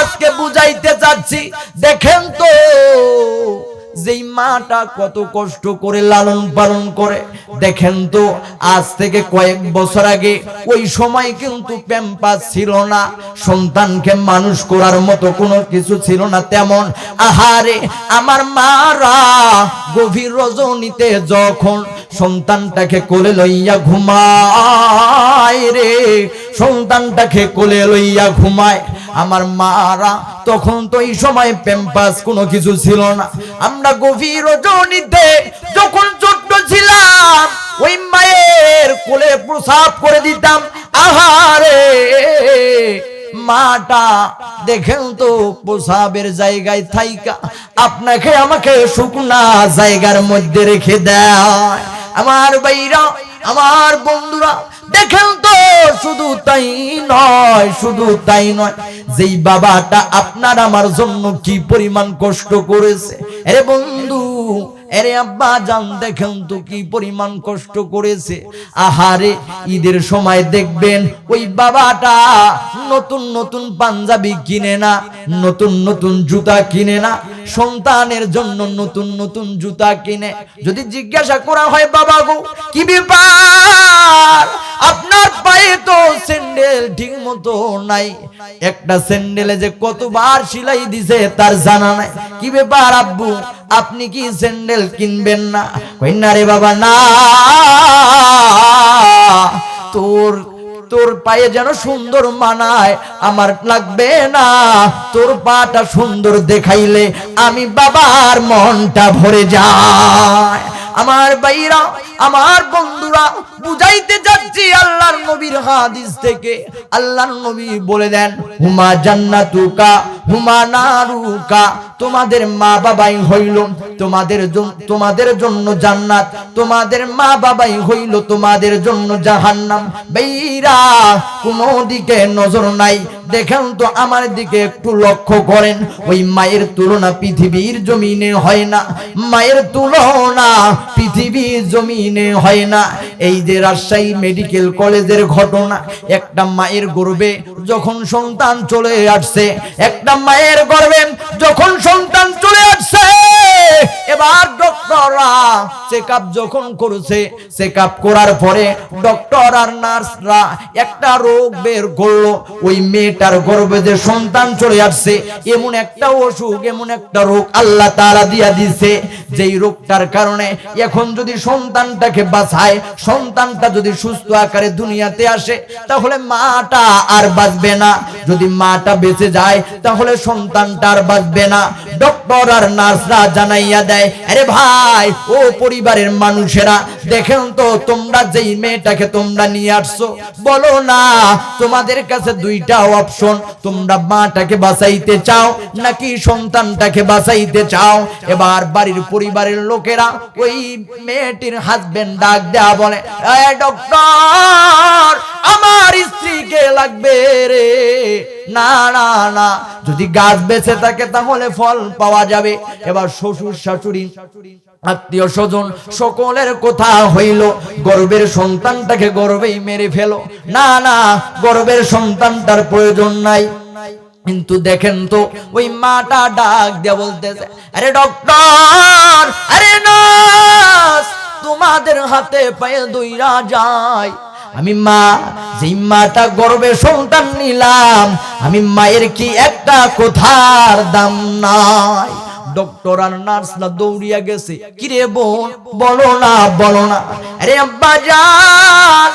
আজকে বুঝাইতে চাচ্ছি দেখেন তো, যেই মাটা কত কষ্ট করে লালন পালন করে, দেখেন তো, আজ থেকে কয়েক বছর আগে ওই সময় কিন্তু প্যাম্পাস ছিল না, সন্তানকে মানুষ করার মতো কোনো কিছু ছিল না তেমন। আহারে, আমার মারা গভীর রজনীতে যখন সন্তানটাকে কোলে লইয়া ঘুমায় রে সন্তানটাকে কোলে লইয়া ঘুমায়। আমার মারা, তখন তো এই সময় প্যাম্পাস কোনো কিছু ছিল না। আমরা গভীর রজনীতে যখন ছোট্ট ছিলাম, ওই মায়ের কোলে প্রসাব করে দিতাম। আহারে, মাটা, দেখেন তো প্রসাবের জায়গায় থাইকা। আপনাকে আমাকে শুকনা জায়গার মধ্যে রেখে দেয়। আমার বাইরা আমার বন্ধুরা, দেখেন তো, শুধু তাই নয়, শুধু তাই নয়, যেই বাবাটা আপনার আমার জন্য কি পরিমাণ কষ্ট করেছে। আরে বন্ধু আরে আব্বা, জান দেখেন তো কি পরিমাণ কষ্ট করেছে। আহারে, ঈদের সময় দেখবেন ওই বাবাটা নতুন নতুন পাঞ্জাবি কিনে না, নতুন নতুন জুতা কিনে না, সন্তানের জন্য নতুন নতুন জুতা কিনে। যদি জিজ্ঞাসা করা হয়, বাবা গো, কি ব্যাপার? আপনার পায়ে তো স্যান্ডেল ঠিক মতো নাই। একটা স্যান্ডেলে যে কতবার সেলাই দিছে, তার জানা নাই। কি ব্যাপার আব্বু? আপনি কি স্যান্ডেল কিনবেন না। না রে বাবা, না। তোর তোর পায়ে যেন সুন্দর মানায়, আমার লাগবে না। তোর পাটা সুন্দর দেখাইলে আমি বাবার মনটা ভরে যায়। আমার বাইরা আমার বন্ধুরা, বুঝাইতে যাচ্ছি আল্লাহর নবীর হাদিস থেকে। আল্লাহর নবী বলে দেন, হুমা জান্নাতুকা হুমা নারুকা তোমাদের মা বাবাই হইল, তোমাদের তোমাদের জন্য জান্নাত, তোমাদের মা বাবাই হইল, তোমাদের জন্য জাহান্নাম। বেইরা, কোনো দিকে নজর নাই, দেখেন তো আমার দিকে একটু লক্ষ্য করেন, ওই মায়ের তুলনা পৃথিবীর জমিনে হয় না, মায়ের তুলনা পৃথিবীর জমিনে হয় না। এই যে রাজশাহী মেডিকেল কলেজের ঘটনা, একটা মায়ের গর্বে যখন সন্তান চলে আসছে, একটা মায়ের গর্বেন যখন সন্তান চলে আসছে চেক আপ যখন করছে, চেকআপ করার পরে ডক্টর আর নার্সরা একটা রোগ বের করল। ওই মেয়েটার গর্ভে যে সন্তান চলে আসছে, এমন একটা অসুখ, এমন একটা রোগ আল্লাহ তাআলা দিয়া দিছে যেই রোগটার কারণে এখন যদি সন্তানটাকে বাঁচায়, সন্তানটা যদি সুস্থ আকারে দুনিয়াতে আসে, তাহলে মাটা আর বাঁচবে না। যদি মাটা বেঁচে যায়, তাহলে সন্তানটা আর বাঁচবে না। ডক্টর আর নার্সরা জানাইয়া দেয়, আরে ভাই, ও পরিবারের মানুষেরা, দেখেন তো তোমরা যেই মেয়েটাকে তোমরা নিয়ে আসছো, বলো না, তোমাদের কাছে দুইটা অপশন তোমরা মাটাকে বাঁচাইতে চাও নাকি সন্তানটাকে বাঁচাইতে চাও? এবার বাড়ির পরিবারের লোকেরা ওই মেয়েটির হাজবেন্ড ডাক দেয়া বলে ডক্টর আমার স্ত্রীকে লাগবে রে। না না না, যদি গাছ বেঁচে থাকে তাহলে ফল পাওয়া যাবে। এবার শ্বশুর শাশুড়ি শাশুড়ি আত্মীয় স্বজন সকলের কথা হইল, গর্বের সন্তানটাকে গর্বেই মেরে ফেলো। না না, গর্বের সন্তানটার প্রয়োজন নাই। কিন্তু দেখেন তো, ওই মাটা ডাক দিয়ে বলতেছে, আরে ডক্টর, আরে তোমাদের হাতে পায়ে দইরা যায়। আমি মা, যেই মাটা গর্বে সন্তান নিলাম, আমি মায়ের কি একটা কোথার দাম নাই? ডক্টর আর নার্সরা দৌড়িয়া গেছে। কিরে বোন, বলো না বলো না। আরে আব্বা যান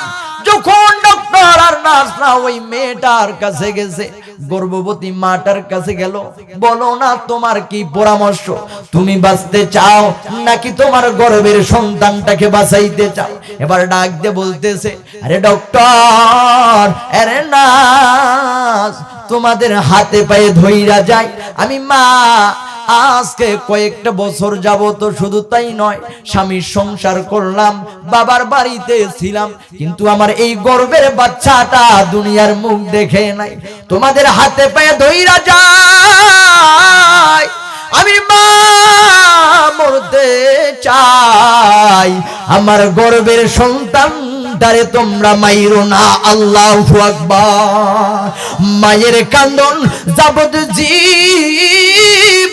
যখন ডক্টর আর নার্সরা ওই মেয়েটার কাছে গেছে, গর্ভবতী মাটার কাছে গেল, বলো না তোমার কি পরামর্শ? তুমি বাঁচতে চাও নাকি তোমার গর্ভের সন্তানটাকে বাঁচাইতে চাও? এবার ডাক দিয়ে বলতেছে, আরে ডক্টর আরে নার্স তোমাদের হাতে পায়ে ধইরা যায় আমি মা আজকে কয়েকটা বছর যাব তো শুধু তাই নয় স্বামীর সংসার করলাম, বাবার বাড়িতে ছিলাম, কিন্তু আমার এই গর্বের বাচ্চাটা দুনিয়ার মুখ দেখে নাই। তোমাদের হাতে পায়ে ধইরা যায়, আমি মরতে চাই। আমার গর্বের সন্তান মনটারে তোমরা মাইরো না, আল্লাহ আকবার। মায়ের কান্দন যাবত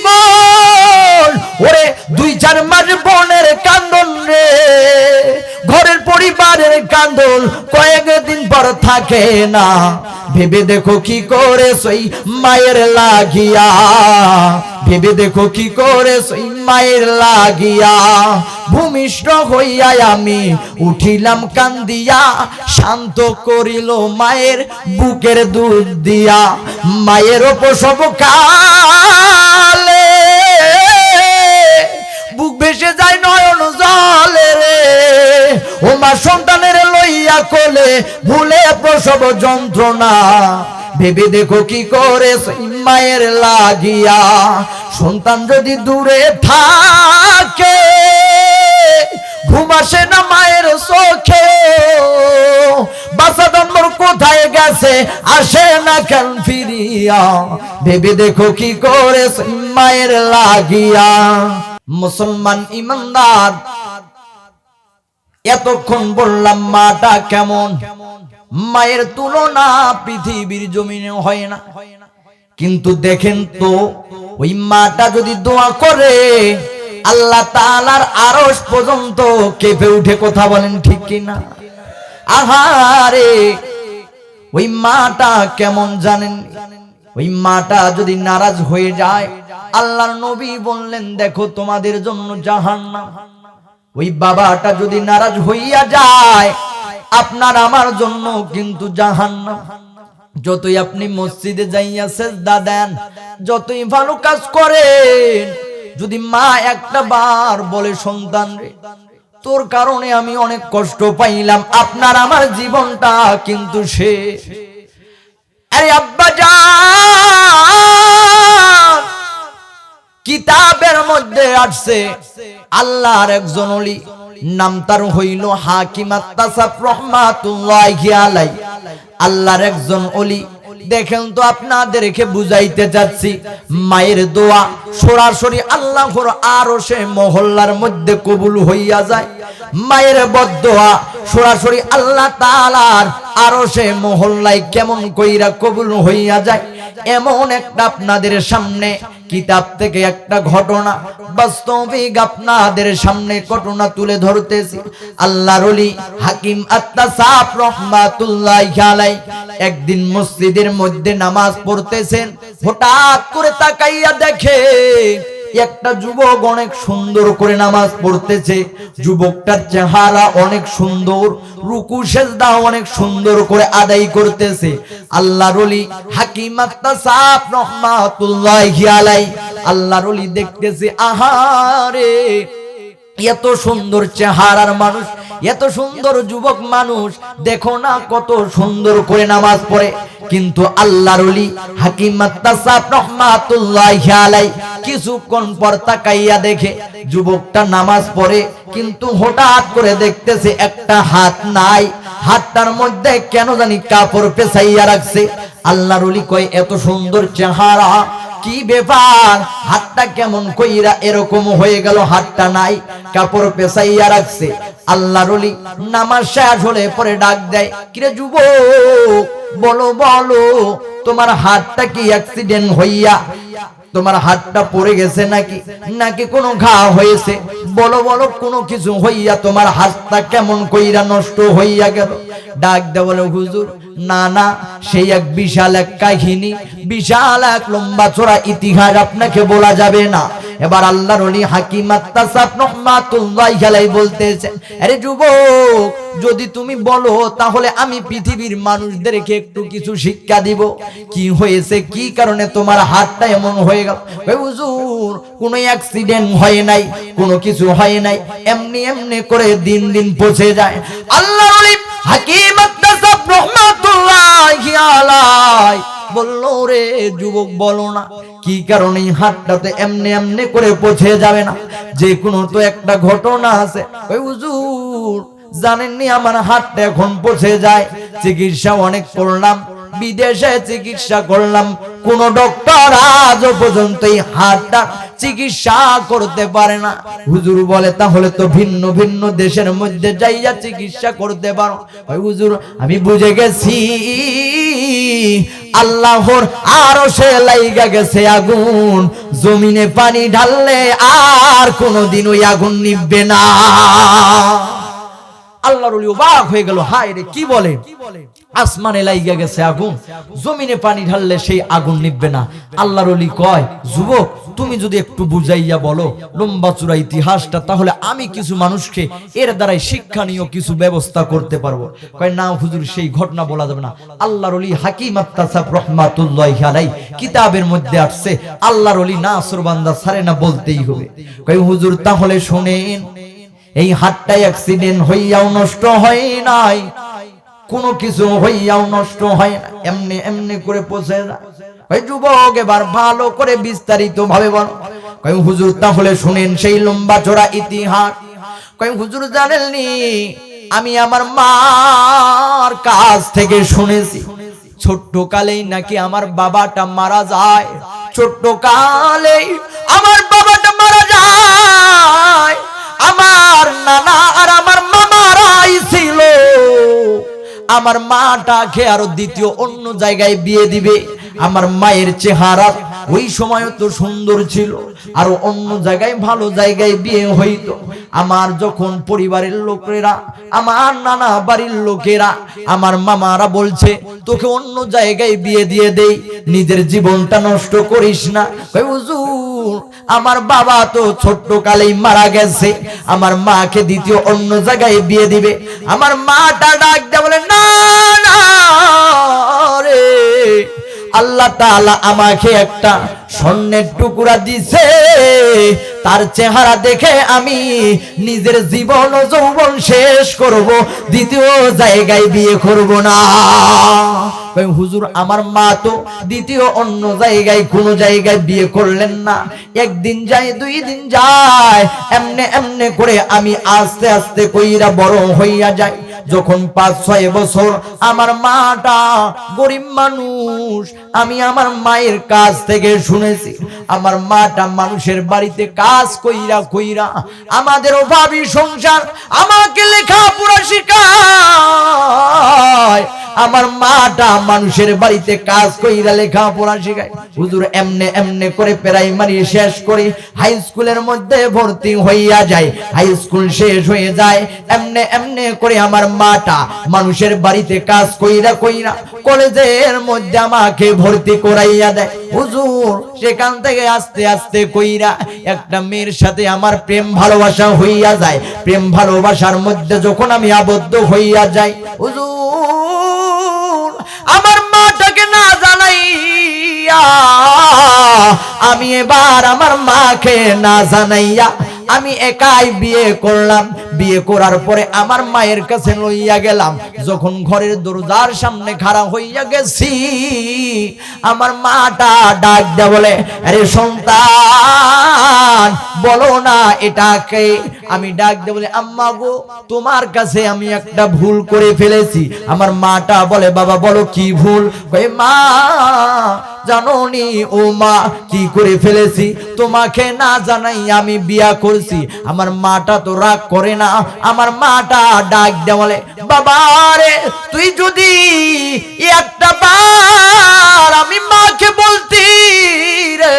জীবন ওরে, দুই চার মাস বোনের কান্দন রে। ঘরের পরিবারের কান্দন কয়েকদিন পর থাকে না। ভেবে দেখো কি করে সই মায়ের লাগিয়া। ভেবে দেখো কি করে সই মায়ের লাগিয়া। ভূমিষ্ঠ হইয়া আমি উঠিলাম কান্দিয়া, শান্ত করিল মায়ের বুকের দুধ দিয়া। মায়ের প্রসব কালে ভেসে যায় নয়ন জলে রে। ও মা সন্তানের লইয়া কোলে ভুলে প্রসব যন্ত্রণা। ভেবে দেখো কি করে মায়ের লাগিয়া। সন্তান যদি দূরে থাকে, ঘুম আসে না মায়ের চোখে। বাসা জন্মর কোথায় গেছে, আসে না কেন ফিরিয়া। ভেবে দেখো কি করে মায়ের লাগিয়া। মুসলমান ইমানদার। এতক্ষণ বললাম, মাটা কেমন? মায়ের তুলনা পৃথিবীর জমিনে হয় না। কিন্তু দেখেন তো, ওই মাটা যদি দোয়া করে, আল্লাহ তালার আরস পর্যন্ত কেঁপে উঠে কথা বলেন, ঠিক কিনা? আহারে, ওই মাটা কেমন জানেন? ওই মাটা যদি নারাজ হয়ে যায়, আল্লাহর নবী বললেন, দেখো, তোমাদের জন্য জাহান্নাম। ওই বাবাটা যদি নারাজ হইয়া যায়, আপনার আমার জন্য কিন্তু জাহান্নাম। যতই আপনি মসজিদে যাইয়া সেজদা দেন, যতই ভালো কাজ করেন, যদি মা একটা বার বলে, সন্তান রে, তোর কারণে আমি অনেক কষ্ট পাইলাম, আপনার আমার জীবনটা কিন্তু সে আরে আব্বা যান কিতাবের মধ্যে আসছে, আল্লাহর একজন অলি নাম তার হইল হাকিমাত তাসাফ রহমাতুল্লাহি আলাই। আল্লাহর একজন অলি দেখেন তো আপনাদেরকে বুঝাইতে যাচ্ছি মায়ের দোয়া সরাসরি আল্লাহর আরও সে মহল্লার মধ্যে কবুল হইয়া যায়। মায়ের বদোয়া সরাসরি আল্লাহ তাআলার আরও সে মহল্লায় কেমন কইরা কবুল হইয়া যায়? এমন একটা আপনাদের সামনে, কিতাব থেকে একটা ঘটনা, বাস্তবিক আপনাদের সামনে ঘটনা তুলে ধরতেছি। আল্লাহর ওলি হাকিম আত্তাসাফ রহমাতুল্লাহ আলাই একদিন মসজিদের মধ্যে নামাজ পড়তেছেন, হঠাৎ করে তাকাইয়া দেখে একটা যুবক অনেক সুন্দর করে নামাজ পড়তেছে। যুবকটার চেহারা অনেক সুন্দর, রুকু সেজদা অনেক সুন্দর করে আদায় করতেছে। আল্লাহর ওলি হাকিম আত্তাসাফ রহমাতুল্লাহি আলাই আল্লাহর ওলি দেখতেছে, আহারে! এত সুন্দর চেহারার মানুষ, এত সুন্দর যুবক মানুষ, দেখো না কত সুন্দর করে নামাজ পড়ে। কিন্তু আল্লাহর ওলি হাকিম আত্তাসাফ রহমাতুল্লাহি আলাই কিছুক্ষণ পর তাকাইয়া দেখে যুবকটা নামাজ পড়ে, কিন্তু হঠাৎ করে দেখতেছে একটা হাত নাই। হাতটার মধ্যে কেন জানি কাপড় পেছাইয়া রাখছে। আল্লাহর ওলি কয়, এত সুন্দর চেহারা কি ব্যাপার? হাতটা কেমন কইরা এরকম হয়ে গেল? হাতটা নাই, কাপড় পেছাইয়া রাখছে। আল্লাহর ওলি নামাজ শেষ হলে পরে ডাক দেয়, কিরে যুবক, বলো বলো, তোমার হাতটা কি অ্যাক্সিডেন্ট হইয়া তোমার হাতটা পড়ে গেছে নাকি? নাকি কোনো ঘা হয়েছে? বলো বলো, কোনো কিছু হইয়া তোমার হাতটা কেমন কইরা নষ্ট হইয়া গেল? ডাক দে, বলে, হুজুর, না না, সেই এক বিশাল এক কাহিনী, বিশাল এক লম্বা চোরা ইতিহাস আপনাকে বলা যাবে না। এবার আল্লাহর ওলি হাকিম বলতেছেন আরে যুবক, যদি তুমি বলো, তাহলে আমি পৃথিবীর মানুষদেরকে একটু কিছু শিক্ষা দিব। কি হয়েছে, কি কারণে তোমার হাতটা এমন হয়ে গেল? হুজুর, কোনো অ্যাক্সিডেন্ট হয় নাই, কোনো কিছু হয় নাই, এমনি এমনি করে দিন দিন পচে যায়। আল্লাহর ওলি যুবক, বলো না, কি কারণে এমনি এমনি করে যাবে না? তো একটা ঘটনা আছে। ওই জানেননি আমার হাতটা এখন পৌঁছে যায়? চিকিৎসা অনেক করলাম বিদেশে চিকিৎসা করলাম, কোন ডক্টর আজ পর্যন্ত এই হাতটা চিকিৎসা করতে পারে না। হুজুর বলে, তাহলে তো ভিন্ন ভিন্ন দেশের মধ্যে যাইয়া চিকিৎসা করতে পারো। হুজুর, আমি বুঝে গেছি, আল্লাহর আরও সে লাইগা গেছে আগুন। জমিনে পানি ঢাললে আর কোনোদিন ওই আগুন নিববে না। আল্লাহর ওলি অবাক হয়ে গেল, হায় রে, কি বলে? আসমানে লাইগা গেছে আগুন, জমিনে পানি ঢাললে সেই আগুন নিববে না। আল্লাহর ওলি কয়, যুবক, তুমি যদি একটু বুঝাইয়া বলো, লম্বা চূড়া ইতিহাসটা, তাহলে আমি কিছু মানুষকে এর দ্বারাই শিক্ষণীয় কিছু ব্যবস্থা করতে পারব। কয়, না হুজুর, সেই ঘটনা বলা যাবে না। আল্লাহর ওলি হাকিম আত্তাসাব রহমাতুল্লাহ আলাই কিতাবের মধ্যে আসছে, আল্লাহর ওলি না বান্দা সারে না বলতেই হবে। কয়, হুজুর, তাহলে শোনেন এই হাতটা অ্যাক্সিডেন্ট হইয়াও নষ্ট হয় নাই। কোনো কিছু হইয়াও নষ্ট হয় না। এমনি এমনি করে পচে যায়। যুবক এবার ভালো করে বিস্তারিত ভাবে কয়, হুজুর, তাহলে শুনেন সেই লম্বা ইতিহাস। কয়, হুজুর জানেননি, আমি আমার মার কাছ থেকে শুনেছি। ছোট্ট কালেই নাকি আমার বাবাটা মারা যায়। ছোট্ট কালেই আমার বাবাটা মারা যায়। আমার মাটাকে আরও দ্বিতীয় অন্য জায়গায় বিয়ে দিবে। আমার মায়ের চেহারা ওই সময় তো সুন্দর ছিল, আর অন্য জায়গায় ভালো জায়গায় বিয়ে হইতো। আমার যখন পরিবারের লোকেরা, আমার নানা বাড়ির লোকেরা, আমার মামারা বলছে, তোকে অন্য জায়গায় বিয়ে দিয়ে দেই, নিজের জীবনটা নষ্ট করিস না। হুজুর আমার বাবা তো ছোট্ট কালেই মারা গেছে। আমার মাকে দ্বিতীয় অন্য জায়গায় বিয়ে দিবে। আমার মাটা ডাক দেয় বলে না, রে, আল্লাহ তাআলা আমাকে একটা স্বর্ণের টুকরা দিছে, তার চেহারা দেখে আমি নিজের জীবন যৌবন শেষ করব, দ্বিতীয় জায়গায় বিয়ে করব না। হুজুর, আমার মা তো দ্বিতীয় অন্য জায়গায়, কোন জায়গায় বিয়ে করলেন না। একদিন যায়, দুই দিন যায়, এমনে এমনে করে আমি আস্তে আস্তে কইরা বড় হইয়া যাই। যখন পাঁচ, ছয় বছর আমার মাটা গরিব মানুষ, আমি আমার মায়ের কাছ থেকে শুনেছি। আমার মাটা মানুষের বাড়িতে কাজ কইরা কইরা আমাদের অভাবী সংসার আমাকে লেখা লেখাপড়া শেখায়। আমার মাটা মানুষের বাড়িতে কাজ কইরা লেখাপড়া শেখায়। হুজুর এমনে এমনে করে প্রাইমারি শেষ করে, হাই স্কুলের মধ্যে ভর্তি হইয়া যায়। হাই স্কুল শেষ হয়ে যায়, এমনে এমনে করে আমার মাটা মানুষের বাড়িতে কাজ কইরা কইরা কলেজের মধ্যে আমাকে ভর্তি করাইয়া দেয়। হুজুর, সেখান থেকে আস্তে আস্তে কইরা একটা মেয়ের সাথে আমার প্রেম ভালোবাসা হইয়া যায়। প্রেম ভালোবাসার মধ্যে যখন আমি আবদ্ধ হইয়া যাই, হুজুর আমার মাটাকে না জানাইয়া আমি এবার আমার মাকে না জানাইয়া আমি একাই বিয়ে করলাম। বিয়ে করার পরে আমার মায়ের কাছে লইয়া গেলাম। যখন ঘরের দরজার সামনে খাড়া হইয়া গেছি, আমার মাটা ডাক দে বলে, আরে সন্তান, বলো না এটাকে আমি ডাক দে বলে, আম্মা গো, তোমার কাছে আমি একটা ভুল করে ফেলেছি। আমার মাটা বলে, বাবা, বলো কি ভুল? কই মা, জাননি ও মা কি করে ফেলেছি? তোমাকে না জানাই আমি বিয়া করছি আমার মাটা তো রাগ করে না, আমার মাটা ডাক দে বলে, বাবা রে, তুই যদি একটা বার আমি মাকে বলতি রে,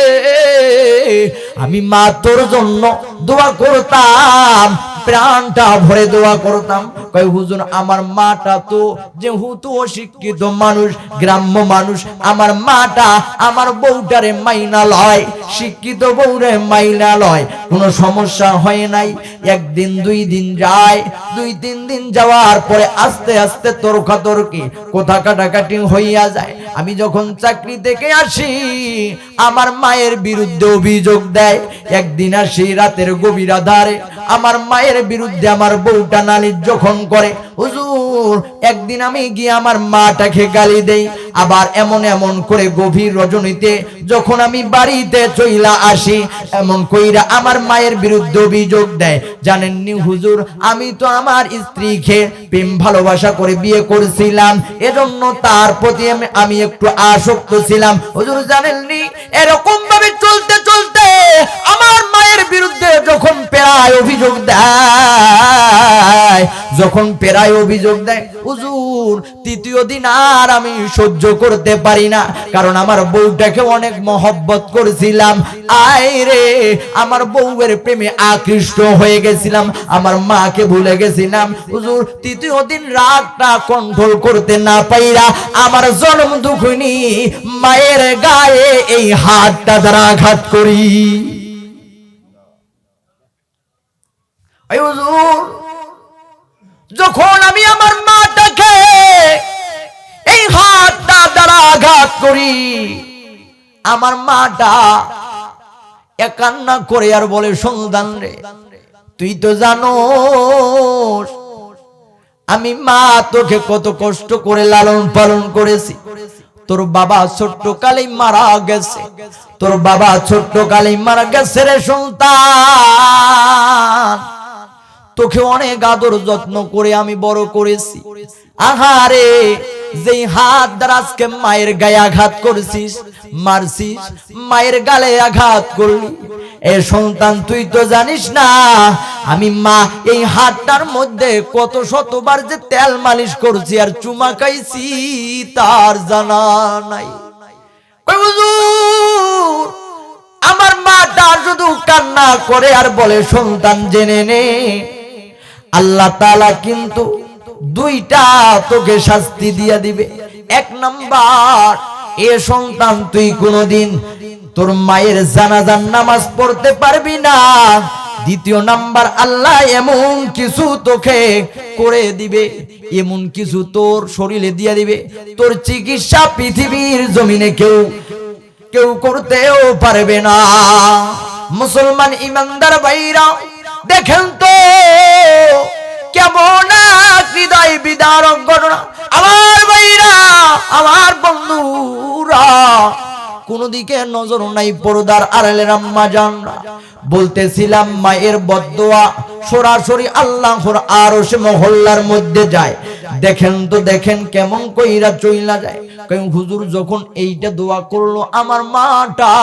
আমি মা তোর জন্য দোয়া করতাম প্রাণটা ভরে দোয়া করতাম। কয়, হুজুর, আমার মাটা তো যেহেতু অশিক্ষিত মানুষ, গ্রাম্য মানুষ, আমার মাটা আমার বউটারে মাইনা লয়, শিক্ষিত বউরে মাইনা লয়। কোনো সমস্যা হয় নাই। একদিন, দুই দিন যায়। দুই, তিন দিন যাওয়ার পরে আস্তে আস্তে তর্কাতর্কি, কোথা কাটাকাটি হইয়া যায়। আমি যখন চাকরি থেকে আসি, আমার মায়ের বিরুদ্ধে অভিযোগ দেয়, একদিন আসি রাতের গভীর আধারে, আমার মায়ের বিরুদ্ধে আমার বউটা নালির যখন করে, হুজুর, একদিন আমি গিয়ে আমার মাটাকে গালি দেই। আবার এমন এমন করে গভীর রজনীতে যখন আমি বাড়িতে চইলা আসি, এমন কইরা আমার মায়ের বিরুদ্ধে অভিযোগ দেয়, জানেননি হুজুর, আমি তো আমার স্ত্রীকে প্রেম ভালোবাসা করে বিয়ে করেছিলাম, এজন্য তার প্রতি আমি- একটু আসক্ত ছিলাম। হুজুর, জানেননি? এরকম ভাবে চলতে চলতে আমার মায়ের বিরুদ্ধে যখন পেরায় অভিযোগ দেয়, যখন পেরায় অভিযোগ দেয়, হুজুর, তৃতীয় দিন আর আমি সহ্য করতে পারি না। কারণ আমার বউটাকে অনেক মহব্বত করেছিলাম। আয় রে, আমার বউয়ের প্রেমে আকৃষ্ট হয়ে গেছিলাম। আমার মাকে ভুলে গেছিলাম। হুজুর, তৃতীয় দিন রাতটা কন্ট্রোল করতে না পাইরা আমার জন্ম দুঃখিনী মায়ের গায়ে এই হাতটা দ্বারা আঘাত করি। যখন আমি আমার আঘাত করি। আমার মাটা একান্না করে আর বলে, সন্তান রে, তুই তো জানো আমি মা তোকে কত কষ্ট করে লালন পালন করেছি। তোর বাবা ছোট্ট কালেই মারা গেছে। তোর বাবা ছোট্ট কালেই মারা গেছে রে সন্তান। তোকে অনেক আদর যত্ন করে আমি বড় করেছি। আহারে, যেই হাত দ্বারা আজকে মায়ের গায়ে আঘাত করেছিস, মারছিস, মায়ের গালে আঘাত করলি, এ সন্তান তুই তো জানিস না, আমি মা, এই হাতটার মধ্যে কত শতবার যে তেল মালিশ করছি আর চুমা খাইছি, তার জানা নাই। আমার মাটা শুধু কান্না করে আর বলে, সন্তান জেনে নে আল্লাহ তাআলা কিন্তু দুইটা তোকে শাস্তি দিয়া দিবে। এক নাম্বার, এ সন্তান তুই কোনদিন তোর মায়ের জানাজার নামাজ পড়তে পারবি না। দ্বিতীয় নাম্বার, আল্লাহ এমন কিছু তোকে করে দিবে, এমন কিছু তোর শরীরে দিয়া দিবে। তোর চিকিৎসা পৃথিবীর জমিনে কেউ কেউ করতেও পারবে না। মুসলমান ইমানদার ভাইরা দেখেন তো কেমন হৃদয় বিদার ঘটনা। আমার ভাইরা, আমার বন্ধুরা কোন দিকে নজর নাই পরদার আড়ালের আম্মা জানরা। বলতেছিলাম, মায়ের বদদোয়া সরাসরি আল্লাহর আরও সে মহল্লার মধ্যে যায়। দেখেন তো দেখেন কেমন কইরা চইলা যায়। কই হুজুর যখন এইটা দোয়া করল আমার মাটা,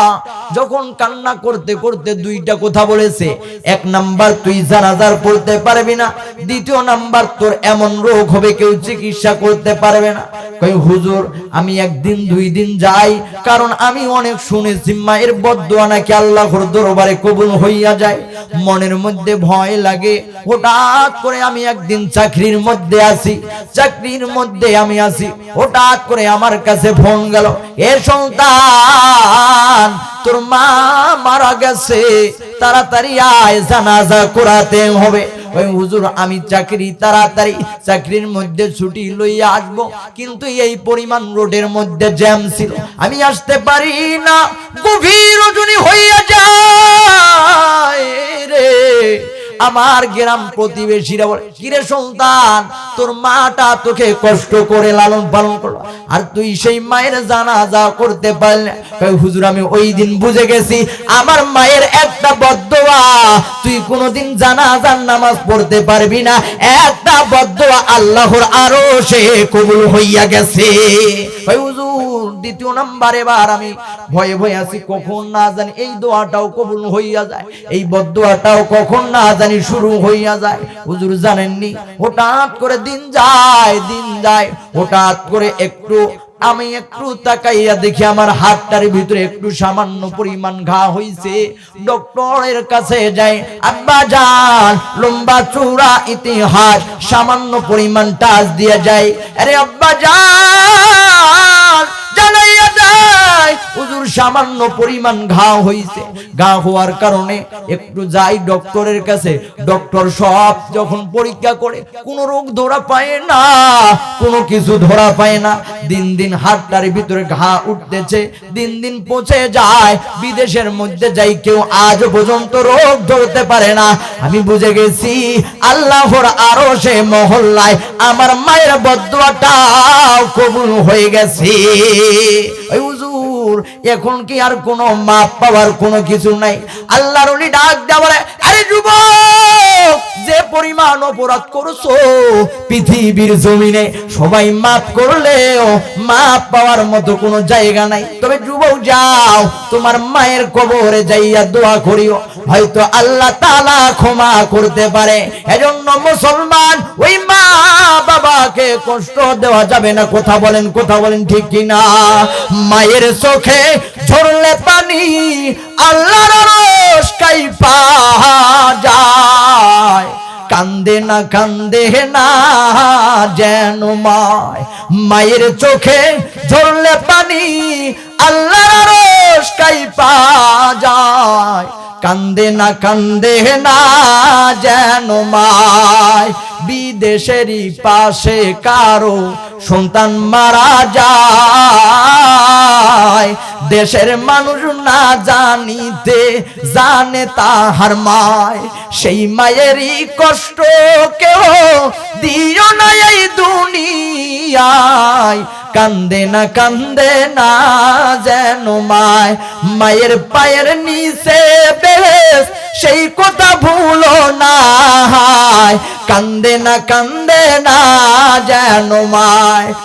যখন কান্না করতে করতে দুইটা কথা বলেছে, এক নাম্বার তুই জানাজার পড়তে পারবি না, দ্বিতীয় নাম্বার তোর এমন রোগ হবে কেউ চিকিৎসা করতে পারবে না। কই হুজুর, আমি একদিন দুই দিন যাই, কারণ আমি অনেক শুনেছি মায়ের বদদোয়া নাকি আল্লাহর দরবারে কবুল হইয়া যায়। মনের মধ্যে ভয় লাগে, হঠাৎ করে আমি একদিন চাকরির মধ্যে আসি চাকরির মধ্যে আমি আসি হঠাৎ করে আমার কাছে ফোন গেল, এ সন্তান, তোর মা মারা গেছে, তাড়াতাড়ি আয়, জানাজা করাতে হবে। ওই হুজুর, আমি চাকরি তাড়াতাড়ি, চাকরির মধ্যে ছুটি লইয়া আসব। কিন্তু এই পরিমাণ রোডের মধ্যে জ্যাম ছিল। আমি আসতে পারি না, গভীর রজনী হইয়া যায় রে। আমার গ্রাম প্রতিবেশীরা বলে, কিরে সন্তান, তোর মাটা তোকে কষ্ট করে লালন পালন করল। আর তুই সেই মায়ের জানাজা করতে পারলি। হুজুর, আমি ওই দিন বুঝে গেছি, আমার মায়ের একটা বদদোয়া, তুই কোনোদিন জানাজার নামাজ পড়তে পারবি না। একটা বদদোয়া আল্লাহর আরও সে কবুল হইয়া গেছে। কই হুজুর, দ্বিতীয় নাম্বার এবার আমি ভয়ে ভয়ে আছি, কখন না জানি এই দোয়াটাও কবুল হইয়া যায়। এই বদদোয়াটাও কখন না জানি শুরু হইয়া যায়। হুজুর জানেননি? হঠাৎ করে দিন যায় দিন যায়। হঠাৎ করে একটু, আমি একটু তাকাইয়া দেখি আমার হাতটার ভিতরে একটু সামান্য পরিমাণ ঘা হইছে। ডক্টরের কাছে যাই, আব্বা যান লম্বা চূড়া ইতিহাস, সামান্য পরিমাণ টাচ দিয়ে যায় আরে আব্বা যান হুজুর সামান্য পরিমাণ ঘা হইছে। ঘা হওয়ার কারণে একটু যাই ডক্টরের কাছে। ডক্টর সব যখন পরীক্ষা করে, কোনো রোগ ধরা পায় না, কোনো কিছু ধরা পায় না। দিন দিন হাতটার ভিতরে ঘা উঠতেছে, দিন দিন পচে যায়। বিদেশের মধ্যে যাই কেউ আজ পর্যন্ত রোগ ধরতে পারে না। আমি বুঝে গেছি, আল্লাহর আরও সে মহল্লায় আমার মায়ের বদুয়াটাও কবুল হয়ে গেছে। ওই হুজুর এখন কি আর কোনো মাপ পাওয়ার কোনো কিছু নাই? আল্লাহর ওলি ডাক দেওয়ার আরে যুবক, যে পরিমাণ অপরাধ করছ পৃথিবীর জমিনে, সবাই মাপ করলেও মাপ পাওয়ার মতো কোনো জায়গা নাই। তবে যুবক যাও, তোমার মায়ের কবরে যাইয়া দোয়া করিও। হয়তো আল্লাহ তালা ক্ষমা করতে পারে। এজন্য মুসলমান, ওই মা বাবাকে কষ্ট দেওয়া যাবে না। কথা বলেন কথা বলেন ঠিক কিনা? মায়ের চোখে ঝরলে পানি, আল্লাহর রস কাইপা যায়। কান্দে না কান্দে না যেন মায়। মায়ের চোখে ঝরলে পানি, আল্লাহর রস কাইপা যায়। কান্দে না কান্দে না যেন মায়। বিদেশেরই পাশে কারও সন্তান মারা যায়। দেশের মানুষ না জানিতে জানে তাহার মায়। সেই মায়েরই কষ্ট কেউ দিও না এই দুনিয়ায়। কান্দে না কান্দে না যেন মায়। মায়ের পায়ের নিচে বেশ সেই কথা ভুলো না কান্দে না কান্দে না যেন মায়।